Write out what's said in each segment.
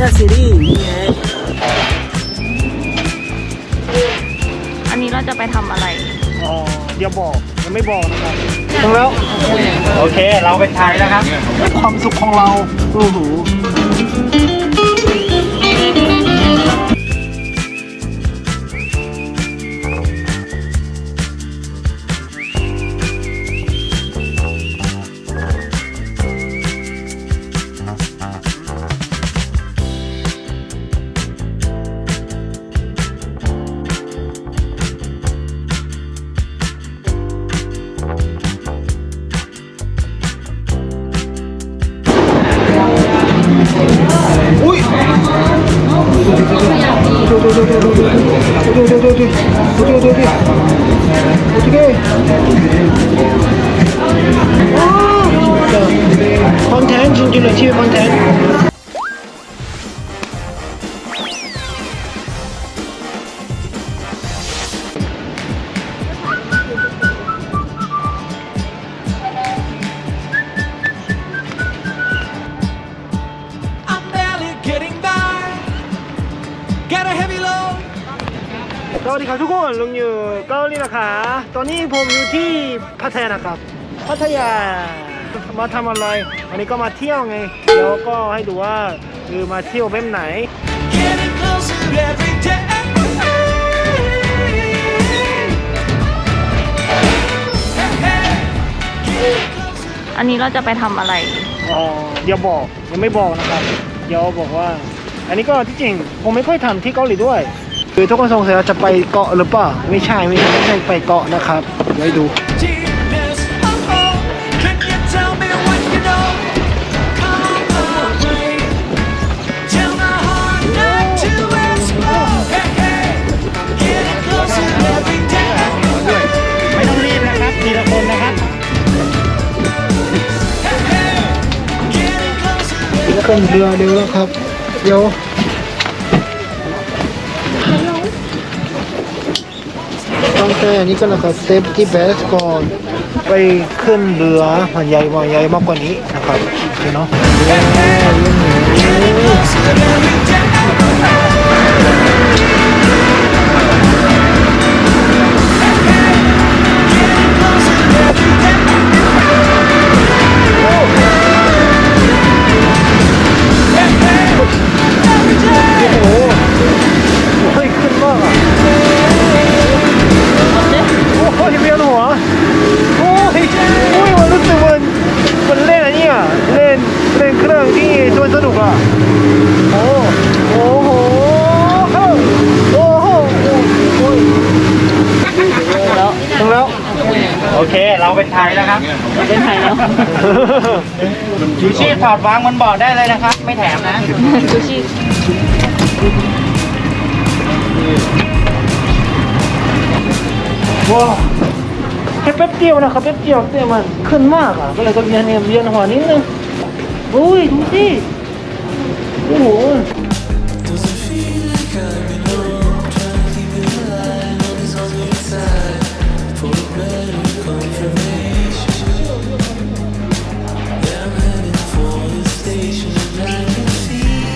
จากซีรีส์นี่ไงอันนี้เราจะไปทำอะไร อ๋อเดี๋ยวบอกยังไม่บอกนะครับถึงแล้ว โอเค เราไปถ่ายแล้วครับ ความสุขของเราโอ้โห นต์จริงๆเลยที่คอนเทนต์ I'm barely getting by. Got a heavy load. สวัสดีครับทุกคนลุงอยู่เกาหลีนะคะ ตอนนี้ผมอยู่ที่พัทยานะครับ พัทยา มาทำอะไรวันนี้ก็มาเที่ยวไง เดี๋ยวก็ให้ดูว่าคือมาเที่ยวแบบไหน Getting closer every day. Hey, hey. Getting closer. อันนี้เราจะไปทำอะไร อ๋อเดี๋ยวบอกยังไม่บอกนะครับ เดี๋ยวบอกว่า อันนี้ก็ที่จริงผมไม่ค่อยทำที่เกาหลีด้วย คือทุกคนสงสัยว่าจะไปเกาะหรือเปล่าไม่ใช่ไม่ใช่ไม่ใช่ไปเกาะนะครับเดี๋ยวให้ดู ทีละคนเรือเร็วแล้วครับเดี๋ยวต้องแต่อันนี้ก็นะครับเซฟที่เบสก่อนไปขึ้นเรือหันใหญ่กว่าใหญ่มากกว่านี้นะครับเนาะ นสนุกอะ โอ้โอ้โห โอ้โหโอ้ยแล้วถึงแล้ว โอเค เราเป็นไทยแล้วครับ เป็นไทยแล้วชูชีพถอดวางบนเบาะได้เลยนะครับ ไม่แถมนะซูชิว้าวแค่แป๊บเดียวนะครับแป๊บเดียวแต่มันขึ้นมากอะก็เลยก็เวียนเนี่ยเวียนหัวนิดนึง อุ้ย ดูสิ โอ้โห Does it feel like I'm alone? Trying to keep it alive. All this on the inside. For a better confirmation. That I'm heading for the station. And I can feel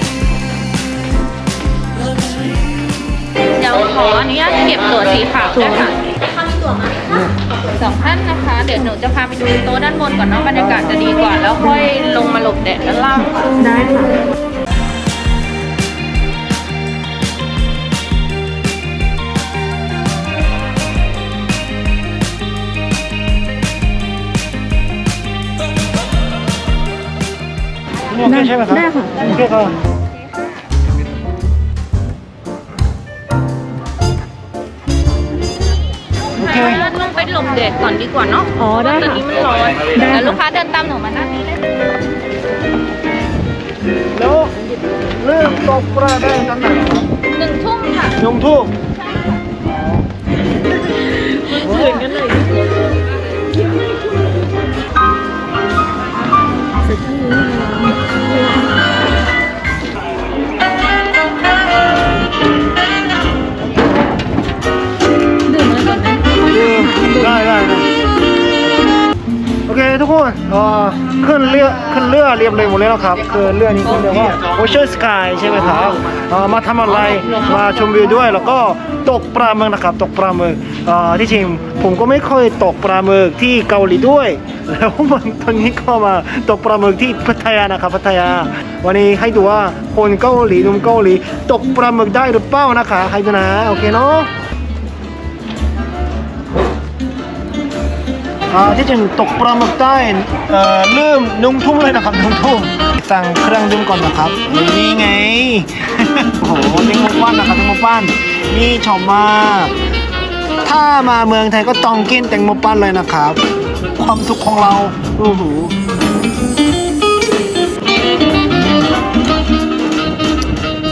love is real. เดี๋ยวขออนุญาตเก็บตั๋วสีขาวด้วยค่ะสองท่านนะคะ เดี๋ยวหนูจะพาไปดูโต๊ะด้านบนก่อนเนาะบรรยากาศจะดีกว่า แล้วค่อยลงมาหลบแดดด้านล่าง ได้ค่ะ นี่โอเคใช่ไหมครับได้ค่ะโอเคค่ะโอเคให้ลงไปหลบแดดก่อนดีกว่าเนาะอ๋อได้ตอนนี้มันร้อนเดี๋ยวลูกค้าเดินตามหนูมาด้านนี้เลยแล้วเริ่มตกปลาได้ตอนไหนครับหนึ่งทุ่มค่ะ ยงทุ่ม เรียบเลยหมดเลยนะครับคือเรื่องนี้ก็เรียกว่า Ocean Sky ใช่ไหมครับมาทำอะไรมาชมวิวด้วย แล้วก็ตกปลาหมึกนะครับ ตกปลาหมึกเอ่อที่จริงผมก็ไม่ค่อยตกปลาหมึกที่เกาหลีด้วย แล้วมันตอนนี้ก็มาตกปลาหมึกที่พัทยานะครับพัทยา วันนี้ให้ดูว่าคนเกาหลีนุ่มเกาหลี ตกปลาหมึกได้หรือเปล่านะคะให้ดูนะโอเคเนาะ อ่าที่จริงตกปลาหมึกได้เอ่อเริ่มนุ่งทุ่มเลยนะครับนุ่งทุ่มสั่งเครื่องดื่มก่อนนะครับนี่ไง โอ้โหเต็งโมป้านนะครับเต็งโมป้านนี่ชอบมากถ้ามาเมืองไทยก็ต้องกินแตงโมป้านเลยนะครับ ความสุขของเราโอ้โห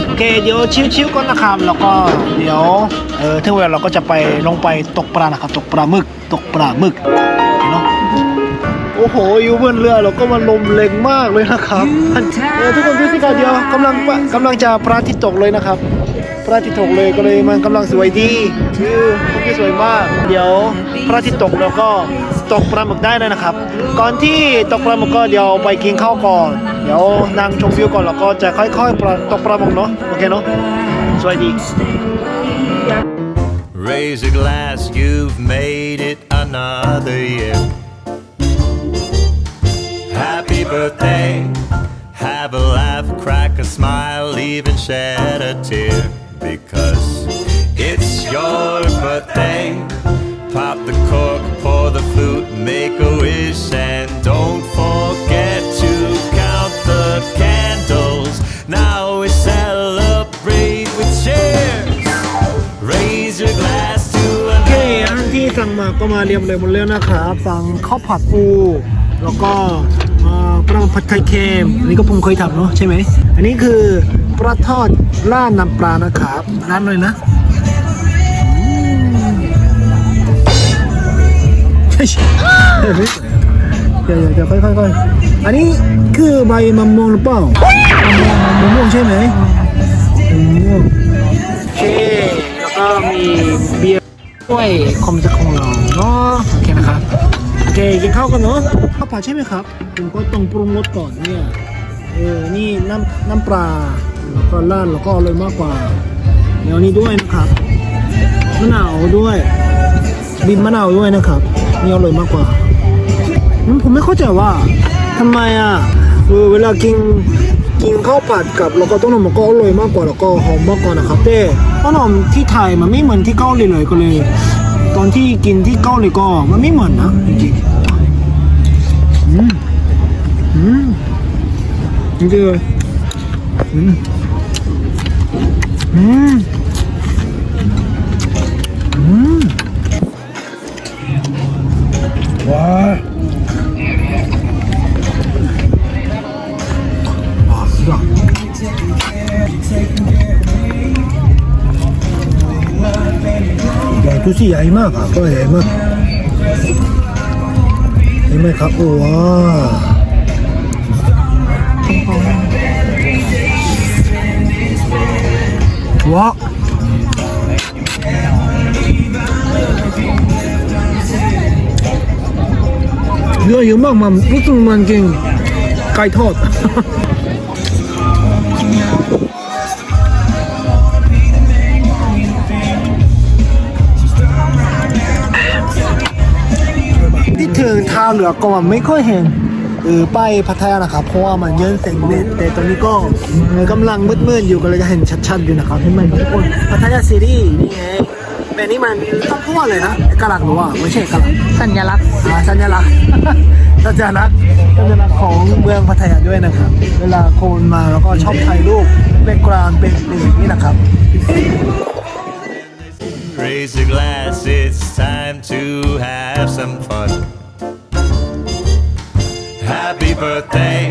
โอเคเดี๋ยวชิวๆก่อนนะครับ แล้วก็เดี๋ยวเออถึงเวลาเราก็จะไปลงไปตกปลานะครับ ตกปลาหมึก ตกปลาหมึก อ้โหอยู่บนเรือเราก็มาลมแรงมากเลยนะครับเออทุกคนดูสิครับเดียวกำลังกำลังจะพระอาทิตย์ตกเลยนะครับ พระอาทิตย์ตกเลยก็เลยมันกำลังสวยดีวิวที่สวยมาก เดี๋ยวพระอาทิตย์ตกแล้วก็ตกปลาหมึกได้เลยนะครับ ก่อนที่ตกปลาหมึกก็เดี๋ยวไปกินข้าวก่อน เดี๋ยวนั่งชมวิวก่อนแล้วก็จะค่อยๆปลาตกปลาหมึกเนาะโอเคเนาะสวยดี Raise a glass, you've made it another year. Happy birthday, have a laugh, crack a smile, even shed a tear. Because it's your birthday. Pop the cork, pour the flute, make a wish, and don't forget to count the candles. Now we celebrate with cheers. Raise your glass to โอเค another. อาหารที่สั่งมาก็มาเรียบเลยหมดแล้วนะครับ สั่งข้าวผัดปู แล้วก็ เอ่อปลาผัดไข่เค็มอันนี้ก็ผมเคยทำเนาะใช่ไหม อันนี้คือปลาทอดร้านน้ำปลานะครับร้านเลยนะเฮ้ยเดี๋ยวเดี๋ยวค่อยๆค่อยๆอันนี้คือใบมะม่วงหรือเปล่ามะม่วงใช่ไหมมะม่วงโอเคแล้วก็มีเบียร์ด้วยความจะของเราเนาะโอเคนะครับ เคกินข้าวกันเนาะข้าวผัดใช่ไหมครับผมก็ต้องปรุงรสก่อนเนี่ยเออนี่น้ำน้ำปลาแล้วก็ราดแล้วก็อร่อยมากกว่าเดี๋ยวนี้ด้วยนะครับมะนาวด้วยบีบมะนาวด้วยนะครับนี่อร่อยมากกว่าอืมผมไม่เข้าใจว่าทำไมอะเออเวลากินกินข้าวผัดกับแล้วก็ต้มนมมันก็อร่อยมากกว่าแล้วก็หอมมากกว่านะครับแต่ต้มนมที่ไทยมันไม่เหมือนที่เกาหลีเลยก็เลย อนที่กินที่เกาหลีก็มันไม่เหมือนนะจริงอืมอืมจริงเลยอืมอืม ใหญ่ดูสิใหญ่มากอะก็ใหญ่มากเห็นไหมครับโอ้ว้าวว้าเยอะเยอะมากมันรู้สึกมันจริงไก่ทอด ถึงท่าเรือก็ไม่ค่อยเห็นเออป้ายพัทยานะครับเพราะว่ามันเยินแสงแดดแต่ตอนนี้ก็กำลังมืดๆอยู่ก็เลยจะเห็นชัดๆอยู่นะครับเห็นไหมครับทุกคนพัทยาซีรีส์นี่ไงแบบนี้มันต้องพูดเลยนะเอกลักษณ์หรือว่าไม่ใช่เอกลักษณ์สัญลักษณ์อ่าสัญลักษณ์สัญลักษณ์สัญลักษณ์ของเมืองพัทยาด้วยนะครับ เวลาคนมาแล้วก็ชอบถ่ายรูปแบ็กกราวด์เป็นเป็นอย่างนี้นะครับ Raise a glass, it's time to have some fun. Birthday,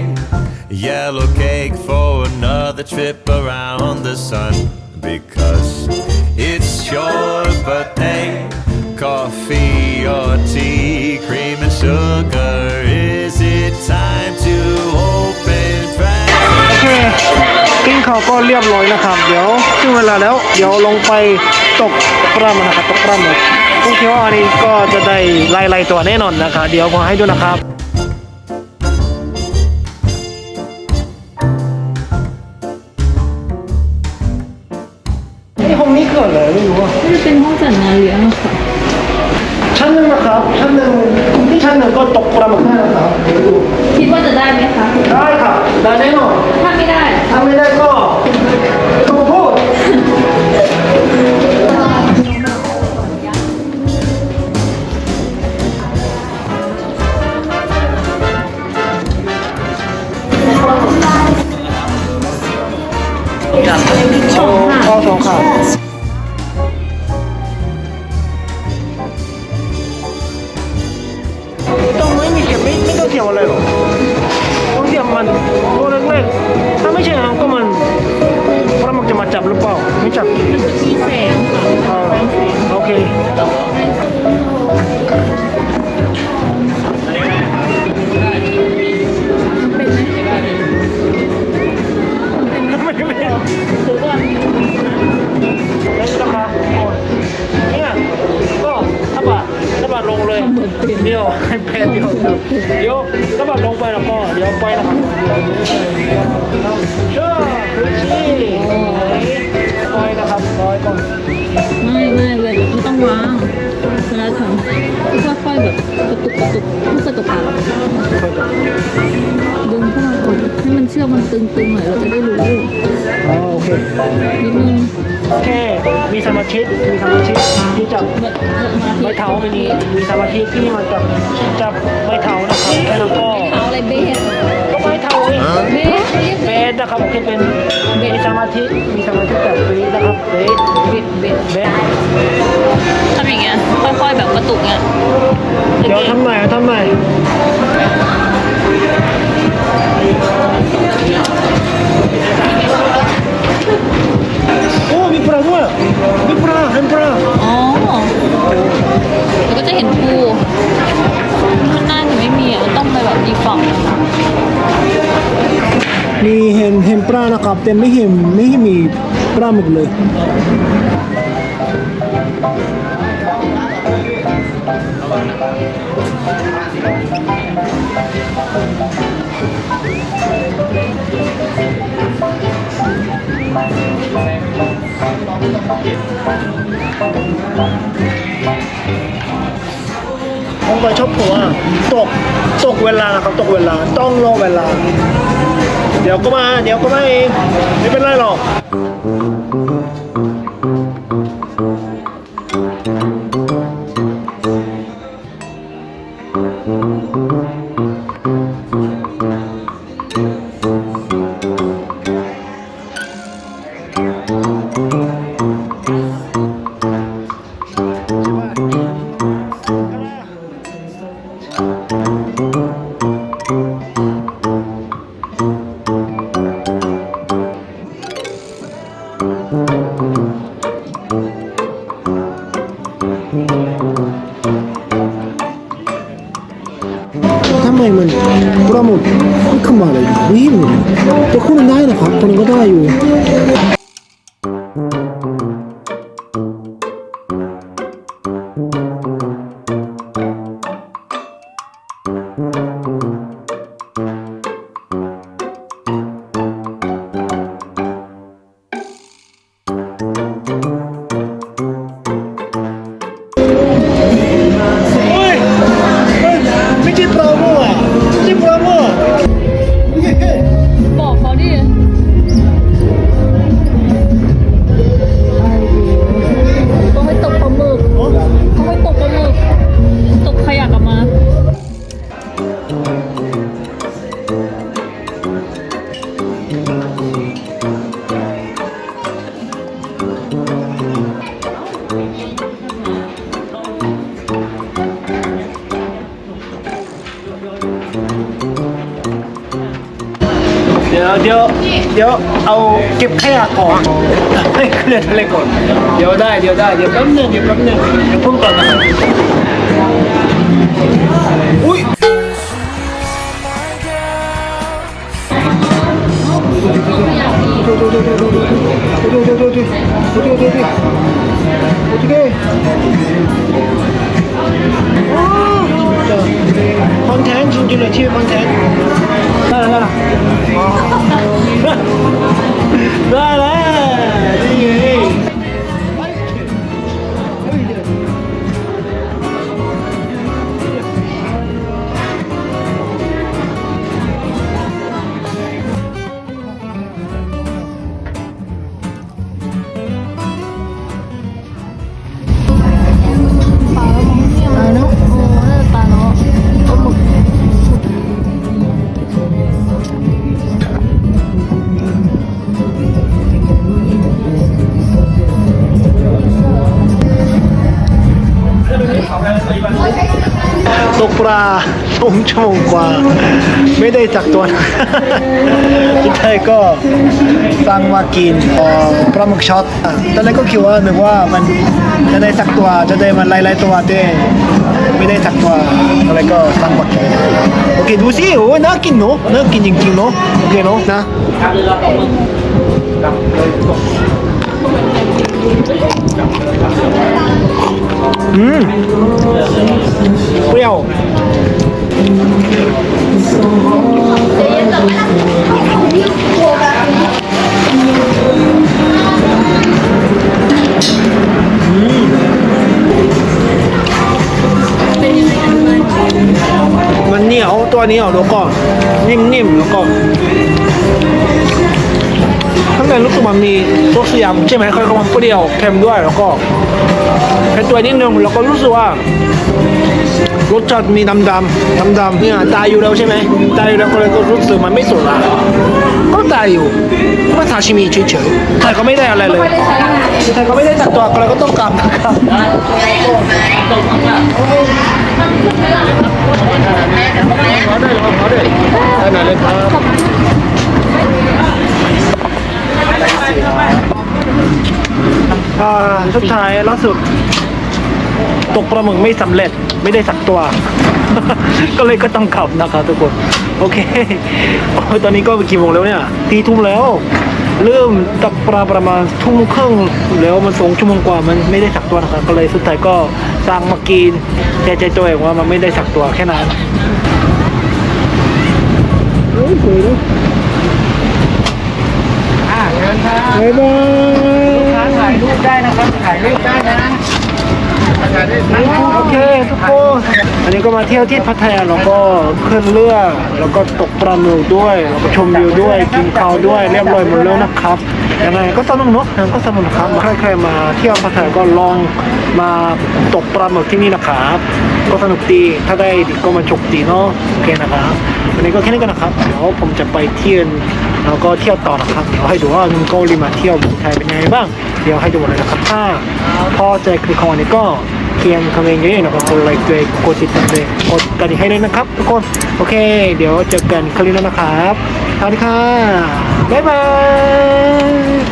yellow cake for another trip around the sun. Because it's your birthday, coffee or tea, cream and sugar. Is it time to open โอ presents? เคกินข้าก็เรียบร้อยนะครับ เดี๋ยวถึงเวลาแล้ว เดี๋ยวลงไปตกปลาหมึกนะครับตกปลาหมึกผมคิดว่าอันนี้ก็จะได้ลายๆตัวแน่นอนนะครับ เดี๋ยวผมให้ดูนะครับ จัดงานเลี้ยงอะค่ะ ชั้นหนึ่งนะครับชั้นหนึ่งที่ชั้นหนึ่งก็ตกคนละหมื่นห้านะครับเดี๋ยวดูคิดว่าจะได้ไหมคะ ได้ครับได้แน่นอนถ้าไม่ได้ ถ้าไม่ได้ก็ต้องมาพูดสองค่ะข้อสองค่ะต้ ตึงๆหน่อยเราจะได้รู้อ๋อโอเค นิดนึงแค่มีสมาธิมีสมาธิที่จับแบบแบบมาไม้เท้าไม่มีมีสมาธิที่มันจับจับไม้เท้านะครับแค่นั้นก็เท้าอะไรเบสก็ไม้เท้าเองเบสเบสนะครับโอเคเป็นมีสมาธิมีสมาธิแบบนี้นะครับเบสเบสเบสเบสทำอย่างเงี้ยค่อยๆแบบกระตุกเงี้ยเดี๋ยวทำใหม่ทำใหม่ แต่ไม่เห็นไม่มีปลาหมึกเลยผมไปชอบผมว่าตก ตกเวลานะครับ ตกเวลา ต้องรอเวลา เดี๋ยวก็มา เดี๋ยวก็มาเอง ไม่เป็นไรหรอก เดี๋ยวเดี๋ยวเดี๋ยวเอาเก็บขยะก่อนให้เคลื่อนอะไรก่อน เดี๋ยวได้เดี๋ยวได้เดี๋ยวแป๊บนึงเดี๋ยวแป๊บนึงเดี๋ยวเพิ่งก่อนนะอุ้ย you know, cheer on that. Sana, าสองชั่วโมงกว่า ไม่ได้สักตัวนะสุดท้ายก็สั่งมากินอ่อปลาหมึกช็อตอะตอนแรกก็คิดว่านึกว่ามันจะได้สักตัวจะได้มันไล่ๆตัวแต่ไม่ได้สักตัวอะไรก็สั่งมากินโอเคดูสิโอ้น่ากินเนอะน่ากินจริงๆเนอะโอเคเนอะนะอืมเยวตัวเหนียวแล้วก็นิ่มๆแล้วก็ ข้างในรู้สึกมันมีซอสยำใช่ไหมค่อยๆมันเปรี้ยวเค็มด้วยแล้วก็เผ็ดตัวนิดนึงแล้วก็รู้สึกว่ารสชาติมีดำดำดำดำๆเนี่ยตายอยู่แล้วใช่ไหมตายอยู่แล้วก็เลยก็รู้สึกมันไม่สุดละก็ตายอยู่ก็ทาชิมิเฉยๆแต่ก็ไม่ได้อะไรเลยแต่ก็ไม่ได้ตัดตัวก็เลยก็ต้องกลับนะครับได้เลยได้เลยได้เลยครับ อ่าสุดท้ายล่าสุด ตกปลาหมึกไม่สำเร็จไม่ได้สักตัว ก็เลยก็ต้องขับนะครับทุกคน โอเคโอ้ยตอนนี้ก็กี่โมงแล้วเนี่ยตีทุ่มแล้ว เริ่มตกปลาประมาณทุ่มครึ่งแล้วมันสองชั่วโมงกว่ามันไม่ได้สักตัวนะครับก็เลยสุดท้ายก็สั่งมากินแต่ใจตัวเองว่ามันไม่ได้สักตัวแค่นั้นโอ้ยสวยนะ อ่าเชิ ญครับบ๊ายบายถ่ายรูปได้นะครับ ถ่ายรูปได้นะโอเคทุกคนอันนี้ก็มาเที่ยวที่พัทยาแล้วก็ขึ้นเรือแล้วก็ตกปลาหมึกด้วยแล้วก็ชมวิวด้วยกินข้าวด้วยเรียบร้อยหมดแล้วนะครับยังไงก็สนุกเนอะยังก็สนุกครับใครๆมาเที่ยวพัทยาก็ลองมาตกปลาหมึกที่นี่นะครับก็สนุกดีถ้าได้ก็มาฉกดีเนาะโอเคนะครับวันนี้ก็แค่นี้กันนะครับเดี๋ยวผมจะไปเที่ยว แล้วก็เที่ยวต่อนะครับเดี๋ยวให้ดูว่าลุงโกาหลีมาเที่ยวเมืองไทยเป็นยังไงบ้างเดี๋ยวให้ดูเลยนะครับถ้าพอใจคลิปของวันนี้ก็เพียงคอมเมนต์เยอะๆนะครับกดไลค์ด้วยกดติดตามด้วยกดกระดิ่งให้ด้วยนะครับ ทุกคนโอเค เดี๋ยวเจอกันคลิปแล้วนะครับสวัสดีค่ะบ๊ายบา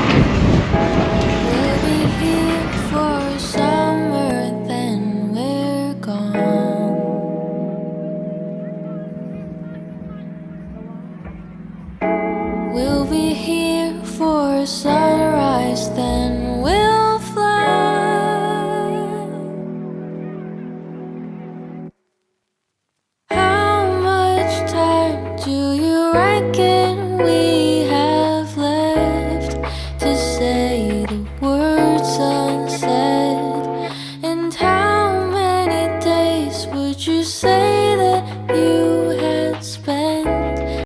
ย